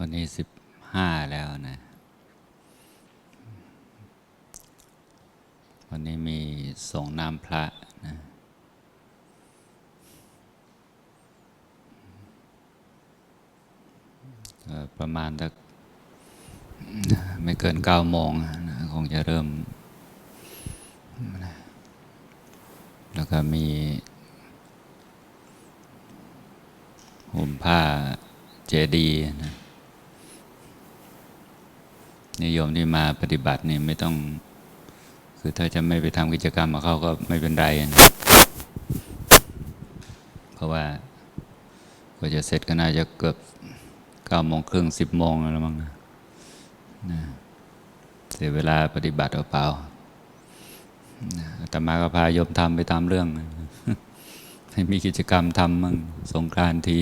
วันนี้สิบห้าแล้วนะ วันนี้มีส่งน้ำพระนะประมาณสักไม่เกินเก้าโมงนะคงจะเริ่ม แล้วก็มีห่มผ้าเจดีย์นะ นิยมที่มาปฏิบัตินี่ไม่ต้อง คือถ้าจะไม่ไปทำกิจกรรมกับเขาก็ไม่เป็นไรนะเพราะว่ากว่าจะเสร็จก็น่าจะเกือบเก้าโมงครึ่งสิบโมงแล้วมั้งนะเสียเวลาปฏิบัติเปล่าอาตมาก็พายมทำไปตามเรื่อง ให้มีกิจกรรมทำมั่งสงกรานที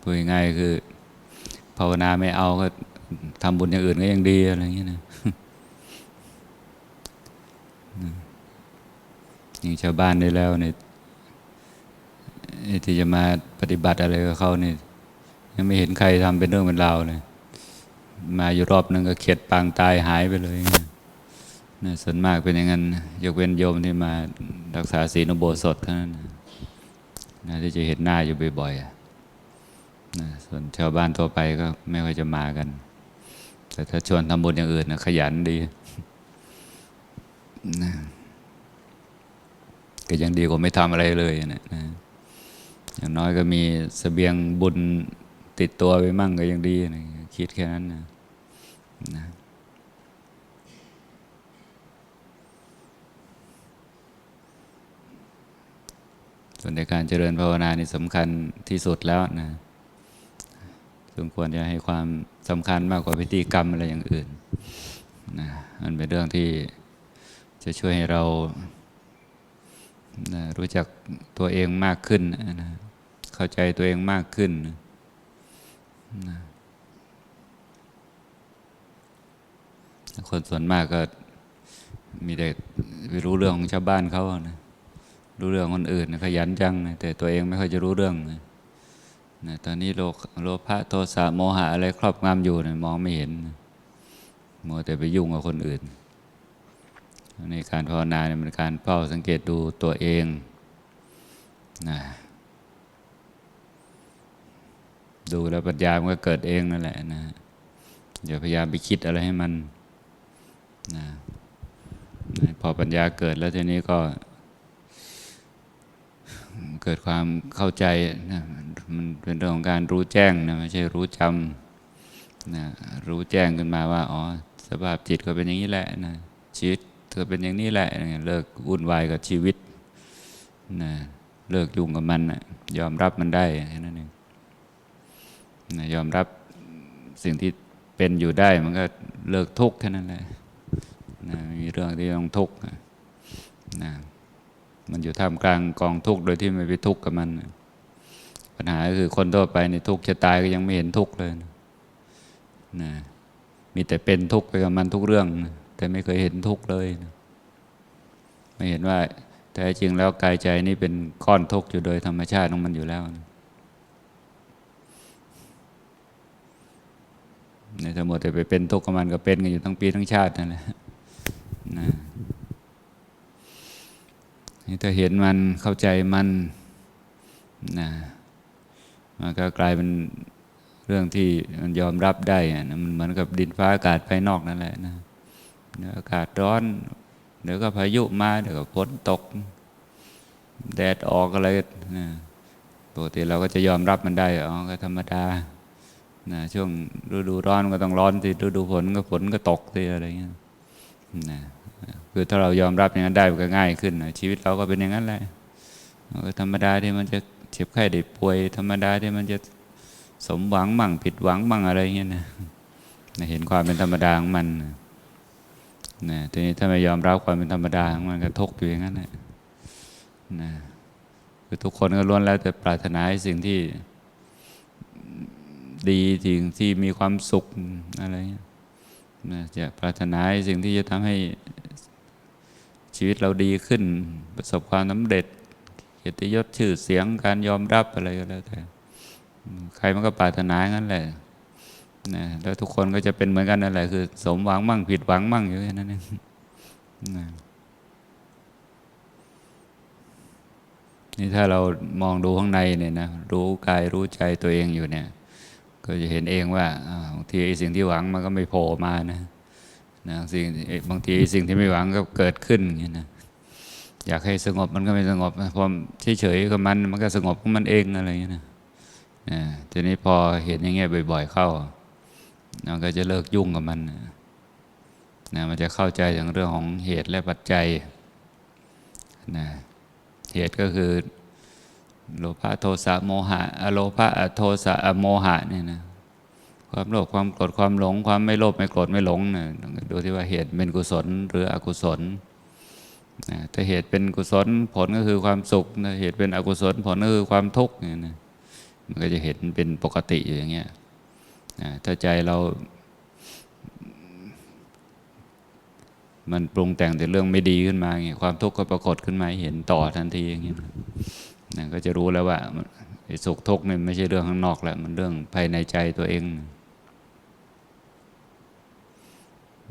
พูดง่ายคือ ภาวนาไม่เอาก็ทำบุญอย่างอื่นก็ยังดีอะไรเงี้ยนะอย่างชาวบ้านได้แล้วเนี่ยที่จะมาปฏิบัติอะไรกับเขาเนี่ยยังไม่เห็นใครทำเป็นเรื่องเป็นราวเลย มาอยู่รอบนึงก็เข็ดปางตายหายไปเลยนะส่วนมากเป็นอย่างนั้น ยกเว้นโยมที่มารักษาศีลอุโบสถเท่านั้นนะที่จะเห็นหน้าอยู่บ่อยๆ นะส่วนชาวบ้านทั่วไปก็ไม่ค่อยจะมากัน แต่ถ้าชวนทำบุญอย่างอื่นนะขยันดีนะก็ยังดีกว่าไม่ทำอะไรเลยนะนะอย่างน้อยก็มีเสบียงบุญติดตัวไปมั่งก็ยังดีนะคิดแค่นั้นนะนะส่วนในการเจริญภาวนานี่สำคัญที่สุดแล้วนะ สมควรจะให้ความสำคัญมากกว่าพิธีกรรมอะไรอย่างอื่นนะมันเป็นเรื่องที่จะช่วยให้เรานะรู้จักตัวเองมากขึ้นนะเข้าใจตัวเองมากขึ้นนะคนส่วนมากก็มีแต่ไปรู้เรื่องของชาวบ้านเขานะรู้เรื่องคนอื่นนะขยันจังนะแต่ตัวเองไม่ค่อยจะรู้เรื่องนะ นะตอนนี้โลกโลภะโทสะโมหะอะไรครอบงำอยู่นะมองไม่เห็นมัวแต่ไปยุ่งกับคนอื่น ในการภาวนาเนี่ยมันการเฝ้าสังเกตดูตัวเองนะดูแล้วปัญญามันก็เกิดเองนั่นแหละนะอย่าพยายามไปคิดอะไรให้มันนะนะพอปัญญาเกิดแล้วทีนี้ก็เกิดความเข้าใจนะ มันเป็นเรื่องของการรู้แจ้งนะไม่ใช่รู้จำนะรู้แจ้งขึ้นมาว่าอ๋อสภาพจิตก็เป็นอย่างนี้แหละนะชีวิตก็เป็นอย่างนี้แหละเลิกวุ่นวายกับชีวิตนะเลิกยุ่งกับมันนะยอมรับมันได้แค่นั้นเองนะยอมรับสิ่งที่เป็นอยู่ได้มันก็เลิกทุกข์แค่นั้นแหละนะมีเรื่องที่ต้องทุกข์นะนะมันอยู่ท่ามกลางกองทุกข์โดยที่ไม่ไปทุกข์กับมันนะ ปัญหาก็คือคนทั่วไปในทุกข์จะตายก็ยังไม่เห็นทุกข์เลยนะนะมีแต่เป็นทุกข์ไปกับมันทุกเรื่องนะแต่ไม่เคยเห็นทุกข์เลยนะไม่เห็นว่าแท้จริงแล้วกายใจนี่เป็นก้อนทุกข์อยู่โดยธรรมชาติของมันอยู่แล้วนะในทั้งหมต่ไปเป็นทุกข์กับมันก็เป็นกันอยู่ทั้งปีทั้งชาตินั่นแหละนะนี่ถ้าเห็นมันเข้าใจมันนะ ก็กลายเป็นเรื่องที่มันยอมรับได้อะนะมันเหมือนกับดินฟ้าอากาศภายนอกนั่นแหละนะเดี๋ยวอากาศร้อน เดี๋ยวก็พายุมา เดี๋ยวก็ฝนตก แดดออกอะไรนะปกติเราก็จะยอมรับมันได้อ๋อก็ธรรมดานะช่วงฤดูร้อนก็ต้องร้อนสิฤดูฝนก็ฝนก็ตกสิอะไรเงี้ยนะคือถ้าเรายอมรับอย่างนั้นได้มันก็ง่ายขึ้นนะชีวิตเราก็เป็นอย่างนั้นแหละก็ธรรมดาที่มันจะ เจ็บไข้ได้ป่วยธรรมดาที่มันจะสมหวังบ้างผิดหวังบ้างอะไรเงี้ยนะเห็นความเป็นธรรมดาของมันนะทีนี้ถ้าไม่ยอมรับความเป็นธรรมดาของมันก็ทุกข์อยู่อย่างนั้นแหละนะคือทุกคนก็ล้วนแล้วแต่ปรารถนาให้สิ่งที่ดีสิ่งที่มีความสุขอะไรเงี้ยนะจะปรารถนาให้สิ่งที่จะทำให้ชีวิตเราดีขึ้น ประสบความสำเร็จ เกียรติยศชื่อเสียงการยอมรับอะไรก็แล้วแต่ ใครมันก็ปรารถนางั้นแหละนะแล้วทุกคนก็จะเป็นเหมือนกันนั่นแหละคือ สมหวังมั่งผิดหวังมั่งอยู่แค่นั้นเองนะนี่ถ้าเรามองดูข้างในเนี่ยนะรู้กายรู้ใจตัวเองอยู่เนี่ย ก็จะเห็นเองว่าบางทีไอ้สิ่งที่หวังมันก็ไม่โผล่มานะนะสิ่งบางทีไอ้สิ่งที่ไม่หวังก็เกิดขึ้นอย่างเงี้นะ อยากให้สงบมันก็ไม่สงบพอเฉยๆกับมันมันก็สงบของมันเองอะไรอย่างเงี้ยนะทีนี้พอเห็นอย่างเงี้ยบ่อย ๆ เข้าเราก็จะเลิกยุ่งกับมันนะมันจะเข้าใจถึงเรื่องของเหตุและปัจจัยนะเหตุก็คือโลภะโทสะโมหะอโลภะอโทสะอโมหะเนี่ยนะความโลภความโกรธความหลง ความไม่โลภไม่โกรธไม่หลงนี่ยต้องดูที่ว่าเหตุเป็นกุศลหรืออกุศล ถ้าเหตุเป็นกุศลผลก็คือความสุขนะเหตุเป็นอกุศลผลก็คือความทุกข์เนี่ยนะมันก็จะเห็นเป็นปกติอยู่อย่างเงี้ยถ้าใจเรา มันปรุงแต่งแต่เรื่องไม่ดีขึ้นมาเงี้ยความทุกข์ก็ปรากฏขึ้นมาหเห็นต่อทันทีอย่างเงี้ยนะก็จะรู้แล้วว่าสุขทุกข์นี่ไม่ใช่เรื่องข้างนอกแหล้วมันเรื่องภายในใจตัวเอง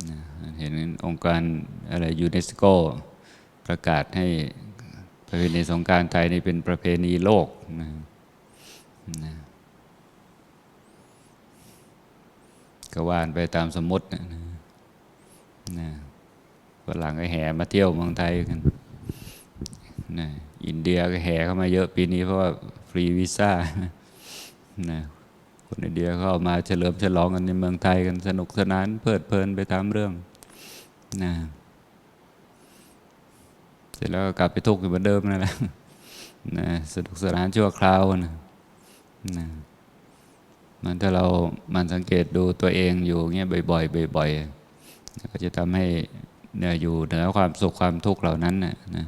นะเห็นองค์การอะไรยูเนสโก ประกาศให้ประเพณีสงการไทยนี่เป็นประเพณีโลกนะนะก็ว่านไปตามสมมตินะนะฝรั่งก็แห่มาเที่ยวเมืองไทยกันนะอินเดียก็แห่เข้ามาเยอะปีนี้เพราะว่าฟรีวีซ่านะคนอินเดียเขาเอามาเฉลิมฉลองกันในเมืองไทยกันสนุกสนานเพลิดเพลินไปตามเรื่องนะ ร็จแล้วกลับไปทุกข์อยู่เหมือนเดิมนั่นแหละนะสนุกสนานชั่วคราวนะนะมันถ้าเรามันสังเกตดูตัวเองอยู่เงี้ยบ่อยๆบ่อยๆก็จะทำให้เนี่ยอยู่เหนือความสุขความทุกข์เหล่านั้นนะนะ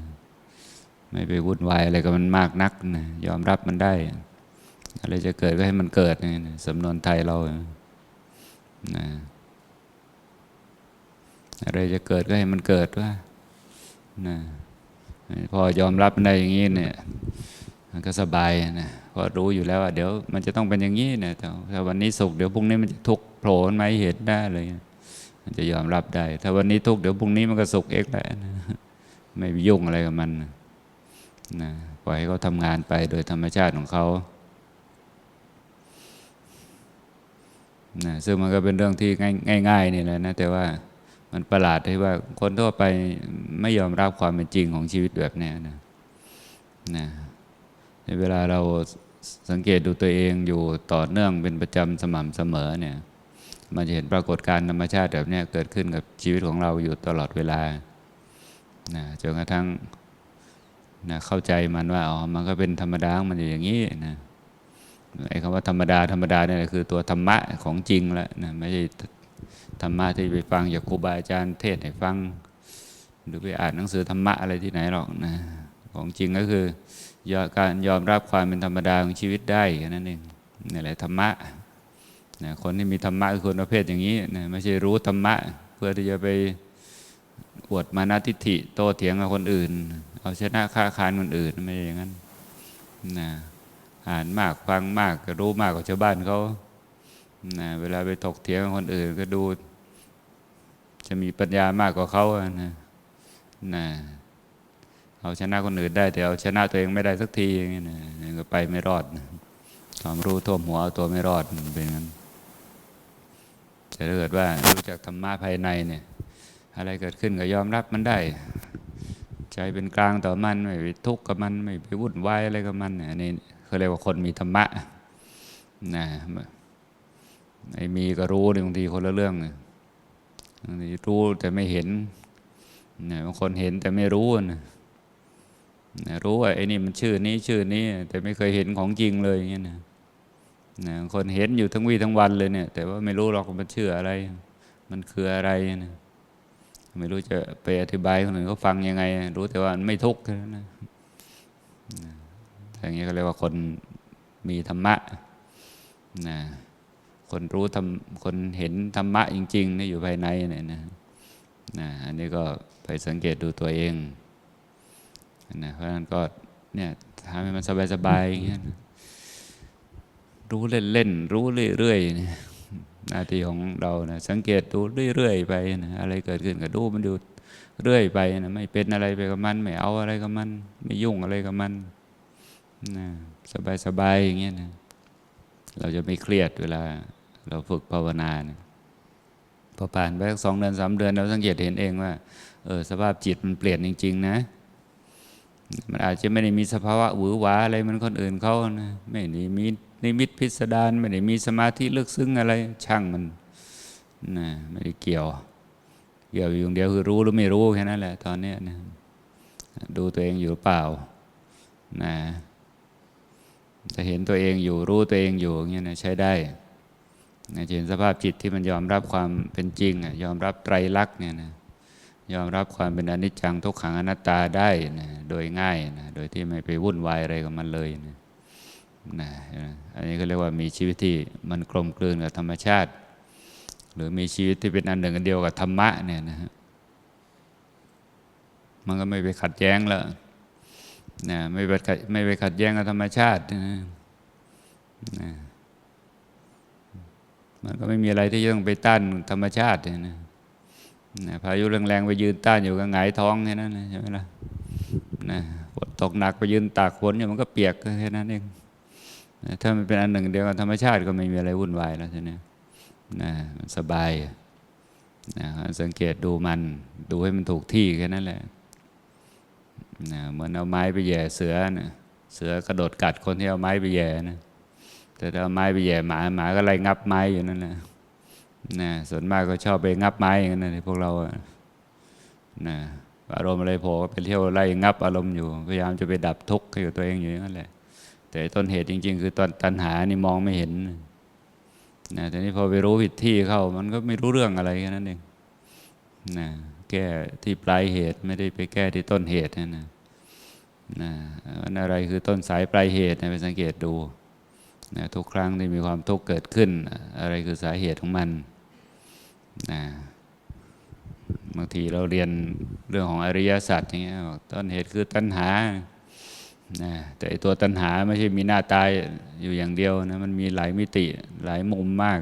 ไม่ไปวุ่นวายอะไรกับมันมากนักนะยอมรับมันได้อะไรจะเกิดก็ให้มันเกิดนี่นะสำนวนไทยเรานะอะไรจะเกิดก็ให้มันเกิดว่านะ พอยอมรับมันได้อย่างนี้เนี่ยมันก็สบายนะพราะรู้อยู่แล้วว่าเดี๋ยวมันจะต้องเป็นอย่างนี้นะแต่วันนี้สุขเดี๋ยวพรุ่งนี้มันจะทุกข์โผล่มาให้เห็นได้เลย มันจะยอมรับได้ ถ้าวันนี้ทุกข์เดี๋ยวพรุ่งนี้มันก็สุขเองแหละนะไม่ยุ่งอะไรกับมันนะปล่อยให้เขาทำงานไปโดยธรรมชาติของเขานะซึ่งมันก็เป็นเรื่องที่ง่ายๆนี่แหละนะแต่ว่า มันประหลาดที่ว่าคนทั่วไปไม่ยอมรับความเป็นจริงของชีวิตแบบนี้นะนะในเวลาเราสังเกตดูตัวเองอยู่ต่อเนื่องเป็นประจำสม่ำเสมอเนี่ย มันจะเห็นปรากฏการณ์ธรรมชาติแบบนี้เกิดขึ้นกับชีวิตของเราอยู่ตลอดเวลานะจนกระทั่งนะเข้าใจมันว่าอ๋อมันก็เป็นธรรมดามันอยู่อย่างนี้นะไอ้คำว่าธรรมดาธรรมดาเนี่ยคือตัวธรรมะของจริงแล้วนะไม่ใช่ ธรรมะที่ไปฟังจากครูบาอาจารย์เทศให้ฟัง หรือไปอ่านหนังสือธรรมะอะไรที่ไหนหรอกนะของจริงก็คือยอการยอมรับความเป็นธรรมดาของชีวิตได้แค่นั้นเองนี่แหละธรรมะนะคนที่มีธรรมะคือคนประเภทอย่างนี้นะไม่ใช่รู้ธรรมะ เพื่อที่จะไปอวดมานาทิฐิโตเถียงกับคนอื่น เอาชนะค้าคานคนอื่นไม่ใช่อย่างนั้นนะอ่านมากฟังมากรู้มากกว่าชาวบ้านเขา นะเวลาไปถกเถียงกับคนอื่นก็ดู จะมีปัญญามากกว่าเขานะนะเอาชนะคนอื่นได้ แต่เอาชนะตัวเองไม่ได้สักทีอย่างนี้นะก็ไปไม่รอดนะความรู้ท่วมหัวเอาตัวไม่รอดมันเป็นงั้นแต่ถ้าเกิดว่ารู้จักธรรมะภายในเนี่ย อะไรเกิดขึ้นก็ยอมรับมันได้ ใจเป็นกลางต่อมันไม่ไปทุกข์กับมันไม่ไปวุ่นวายอะไรกับมันเนี่ยนนี้เขาเรียกว่าคนมีธรรมะนะ ไอ้มีก็รู้บางทีคนละเรื่องบางทีรู้แต่ไม่เห็นเนะบางคนเห็นแต่ไม่รู้นะนะรู้ว่าไอ้นี่มันชื่อนี้ชื่อนี้ แต่ไม่เคยเห็นของจริงเลยอย่างเงี้ยนะนะคนเห็นอยู่ทั้งวี่ทั้งวันเลยเนี่ย แต่ว่าไม่รู้หรอกมันชื่ออะไร มันคืออะไรนะไม่รู้จะไปอธิบายคนอื่นเขาฟังยังไง รู้แต่ว่าไม่ทุกข์แค่นั้นนะอย่างนี้ยก็เรียกว่าคนมีธรรมะนะ คนรู้ธรรมคนเห็นธรรมะจริงๆนี่อยู่ภายในเนี่ยนะนะอันนี้ก็ไปสังเกตดูตัวเองนะเพราะฉะนั้นก็เนี่ยทำให้มันสบายๆอย่างเงี้ยรู้เล่นๆรู้เรื่อยๆนะหน้าที่ของเรานะสังเกตดูเรื่อยๆไปนะอะไรเกิดขึ้นก็ดูมันอยู่เรื่อยไปนะไม่เป็นอะไรไปกับมันไม่เอาอะไรกับมัน ไม่ยุ่งอะไรกับมันนะสบายๆอย่างเงี้ยนะเราจะไม่เครียดเวลา เราฝึกภาวนานะพอผ่านไปสักสองเดือนสามเดือนเราสังเกตเห็นเองว่า เออสภาพจิตมันเปลี่ยนจริง ๆ นะ มันอาจจะไม่ได้มีสภาวะหวือหวาอะไรเหมันคนอื่นเขานะไม่ได้มีนิมิตพิสดารไม่ได้มีสมาธิลึกซึ้งอะไรช่างมันนะไม่ได้เกี่ยวเกี่ยวอยู่อย่างเดียวคือรู้หรือไม่รู้แค่นั้นแหละตอนนี้นะดูตัวเองอยู่เปล่านะจะเห็นตัวเองอยู่รู้ตัวเองอยู่อย่างเงี้ยนะใช้ได้ นะเห็นสภาพจิตที่มันยอมรับความเป็นจริงอะยอมรับไตรลักษณ์เนี่ยนะยอมรับความเป็นอนิจจังทุกขังอนัตตาได้นะโดยง่ายนะโดยที่ไม่ไปวุ่นวายอะไรกับมันเลยนะนะอันนี้ก็เรียกว่ามีชีวิตที่มันกลมกลืนกับธรรมชาติ หรือมีชีวิตที่เป็นอันหนึ่งอันเดียวกับธรรมะเนี่ยนะฮะมันก็ไม่ไปขัดแย้งแล้วนะไม่ไปขัดไม่ไปขัดแย้งกับธรรมชาตินะนะ มันก็ไม่มีอะไรที่จะต้องไปต้านธรรมชาติเนี่ยนะนะพายุแรงๆไปยืนต้านอยู่ก็หงายท้องแค่นั้นนะใช่ไหมล่ะนะฝนตกหนักไปยืนตากฝนอยู่มันก็เปียกแค่นั้นเองนะถ้ามันเป็นอันหนึ่งเดียวกับธรรมชาติก็ไม่มีอะไรวุ่นวายแล้วใช่ไหมนะมันสบายนะสังเกตดูมันดูให้มันถูกที่แค่นั้นแหละนะเหมือนเอาไม้ไปแย่เสือนะเสือกระโดดกัดคนที่เอาไม้ไปแย่นะ แต่เอาไม้ไปแย่หมาหมาก็ไล่งับไม้อยู่นั่นแหละนะส่วนมากก็ชอบไปงับไม้กันนะพวกเราอะนะอารมณ์อะไรโผล่ก็ไปเที่ยวไล่งับอารมณ์อยู่ พยายามจะไปดับทุกข์ให้กับตัวเองอยู่อย่นั้นแหละ แต่ต้นเหตุจริง ๆ คือตอนตัณหานี่มองไม่เห็นนะแต่นี้พอไปรู้ผิดที่เข้า มันก็ไม่รู้เรื่องอะไรแค่นั้นเองนะแก้ที่ปลายเหตุไม่ได้ไปแก้ที่ต้นเหตุนะนะนะมันอะไรคือต้นสายปลายเหตุนะไปสังเกตดู นะทุกครั้งที่มีความทุกข์เกิดขึ้น อะไรคือสาเหตุของมันนะบางทีเราเรียนเรื่องของอริยสัจอย่างเงี้ยต้นเหตุคือตัณหานะแต่ตัวตัณหาไม่ใช่มีหน้าตายอยู่อย่างเดียวนะมันมีหลายมิติหลายมุมมาก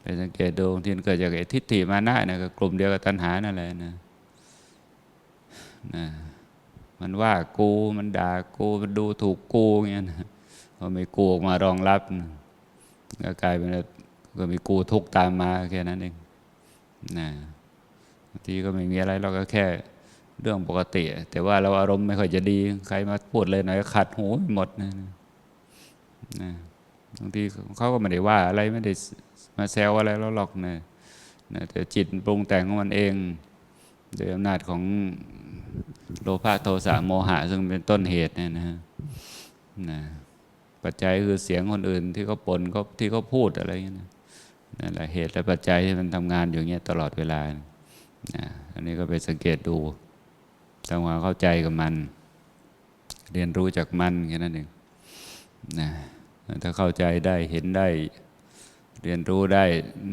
ไปสังเกตดูบางทีมันเกิดจากทิฏฐิมานะนะก็กลุ่มเดียวกับตัณหานั่นแหละนะนะมันว่ากูมันด่ากูมันดูถูกกูอย่างเงี้ยนะ พอมีกูออกมารองรับก็กลายเป็นก็มีกูทุกตามมาแค่นั้นเองนะบางทีก็ไม่มีอะไรเราก็แค่เรื่องปกติ แต่ว่าเราอารมณ์ไม่ค่อยจะดี ใครมาพูดเลยหน่อยก็ขัดหูหมดนะนะบางทีเขาก็ไม่ได้ว่าอะไรไม่ได้มาแซวอะไรเราหรอกนะนะแต่จิตปรุงแต่งของมันเองโดยอำนาจของโลภะโทสะโมหะซึ่งเป็นต้นเหตุเนี่ยนะนะ ปัจจัยคือเสียงคนอื่นที่เขาปนก็ที่เขาพูดอะไรอย่างนี้ยนั่นแหละเหตุและปัจจัยที่มันทำงานอยู่เงี้ยตลอดเวลานะอันนี้ก็ไปสังเกตดูทำความเข้าใจกับมัน เรียนรู้จากมันแค่นั้นเองนะถ้าเข้าใจได้เห็นได้ เรียนรู้ได้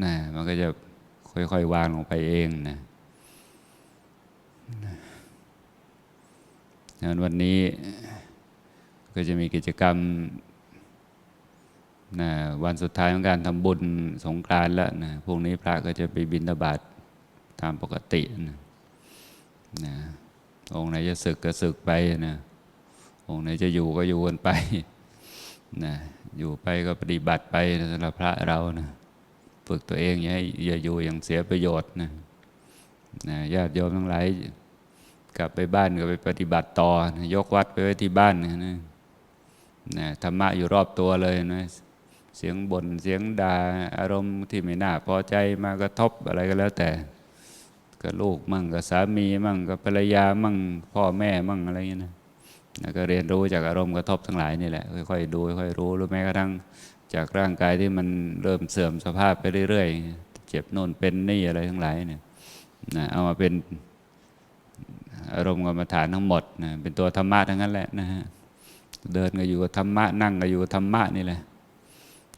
นะมันก็จะค่อยๆวางลงไปเองนะงั้นวันนี้ก็จะมีกิจกรรม นะวันสุดท้ายของการทำบุญสงกรานต์แล้วนะพรุ่งนี้พระก็จะไปบิณฑบาตตามปกตินะนะองค์ไหนจะศึกก็ศึกไปนะองค์ไหนจะอยู่ก็อยู่กันไปนะอยู่ไปก็ปฏิบัติไปสำหรับพระเรานะฝึกตัวเองอย่าให้อย่าอยู่อย่างเสียประโยชน์นะนะญาติโยมทั้งหลายกลับไปบ้านก็ไปปฏิบัติต่อนะยกวัดไปไว้ที่บ้านนะนะธรรมะอยู่รอบตัวเลยนะ เสียงบน่นเสียงด่าอารมณ์ที่ไม่น่าพอใจมากระทบอะไรก็แล้วแต่กับลูกมั่งกับสามีมั่งกับภรรยามั่งพ่อแม่มั่งอะไรอย่างนี้นะก็เรียนรู้จากอารมณ์กระทบทั้งหลายนี่แหละค่อยๆดูค่อยๆรู้รู้แม้กระทั่งจากร่างกายที่มันเริ่มเสื่อมสภาพไปเรื่อยๆ เจ็บโน่นเป็นนี่อะไรทั้งหลายเนี่ยนะเอามาเป็นอารมณ์กรรมฐานทั้งหมดนะเป็นตัวธรรมะทั้งนั้นแหละนะฮะเดินก็อยู่กับธรรมะนั่งก็อยู่กับธรรมะนี่แหละ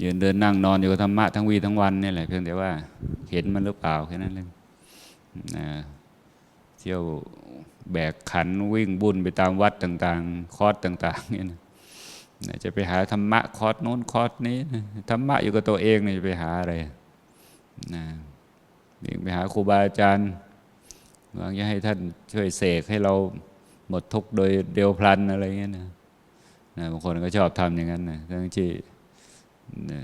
ยืนเดินนั่งนอนอยู่กับธรรมะทั้งวีทั้งวันนี่แหละเพียงแต่ว่าเห็นมันหรือเปล่าแค่นั้นเองนะเที่ยวแบกขันวิ่งบุญไปตามวัดต่าง ๆ คอร์สต่าง ๆ เนี่ยนะจะไปหาธรรมะคอร์สโน้นคอร์สนี้ธรรมะอยู่กับตัวเองเนี่ยจะไปหาอะไรนะยิ่งไปหาครูบาอาจารย์หวังจะให้ท่านช่วยเสกให้เราหมดทุกข์โดยเดียวพลันอะไรเงี้ยนะนะบางคนก็ชอบทำอย่างนั้นนะทั้งที่ นะ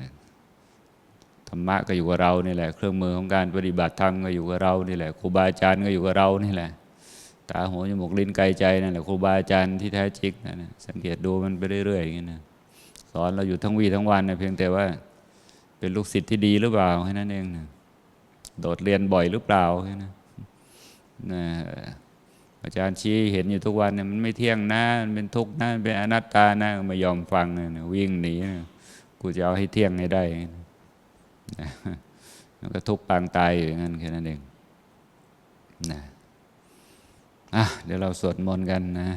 ธรรมะก็อยู่กับเรานี่แหละ เครื่องมือของการปฏิบัติธรรมก็อยู่กับเรานี่แหละครูบาอาจารย์ก็อยู่กับเรานี่แหละตาหูจมูกลิ้นกายใจนั่นแหละครูบาอาจารย์ที่แท้จริงนั่นนะสังเกตดูมันไปเรื่อยๆอย่างนี้นะสอนเราอยู่ทั้งวีทั้งวันนะเพียงแต่ว่า เป็นลูกศิษย์ที่ดีหรือเปล่าแค่นั้นเองนะโดดเรียนบ่อยหรือเปล่าแค่นั้นนะอาจารย์ชี้เห็นอยู่ทุกวันเนี่ยมันไม่เที่ยงนะมันเป็นทุกข์นะมันเป็นอนัตตานะไม่ยอมฟังนะวิ่งหนีนะ กูจะเอาให้เที่ยงให้ได้นะมันก็ทุกปางตายอยู่อย่างนั้นแค่นั้นเองนะอะเดี๋ยวเราสวดมนต์กันนะ